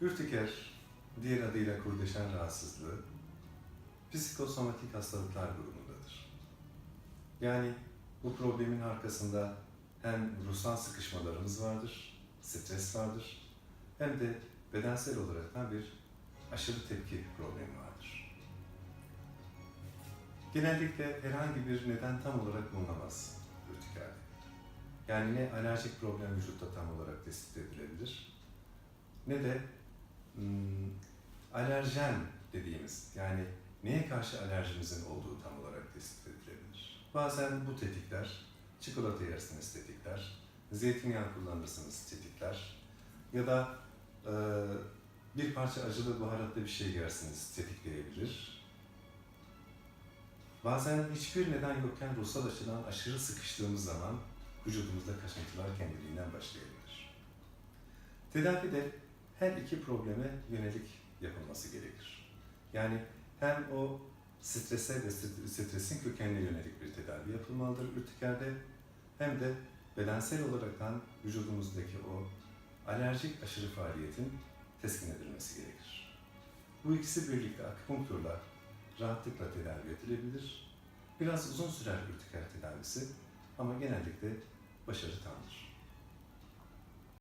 Ürtiker, diğer adıyla kurdeşen rahatsızlığı, psikosomatik hastalıklar grubumundadır. Yani bu problemin arkasında hem ruhsal sıkışmalarımız vardır, stres vardır, hem de bedensel olarak bir aşırı tepki problemi vardır. Genellikle herhangi bir neden tam olarak bulunamaz ürtikerde. Yani ne alerjik problem vücutta tam olarak tespit edilebilir, ne de alerjen dediğimiz yani neye karşı alerjimizin olduğu tam olarak tespit edilebilir. Bazen bu tetikler, çikolata yersiniz tetikler, zeytinyağı kullanırsınız tetikler ya da e, bir parça acılı baharatlı bir şey yersiniz tetikleyebilir. Bazen hiçbir neden yokken ruhsal açıdan aşırı sıkıştığımız zaman vücudumuzda kaşıntılar kendiliğinden başlayabilir. Tedavide her iki probleme yönelik yapılması gerekir. Yani hem o strese ve st- stresin kökenine yönelik bir tedavi yapılmalıdır ürtikerde hem de bedensel olaraktan vücudumuzdaki o alerjik aşırı faaliyetin teskin edilmesi gerekir. Bu ikisi birlikte akupunkturla rahatlıkla tedavi edilebilir. Biraz uzun sürer ürtiker tedavisi ama genellikle başarı tamdır.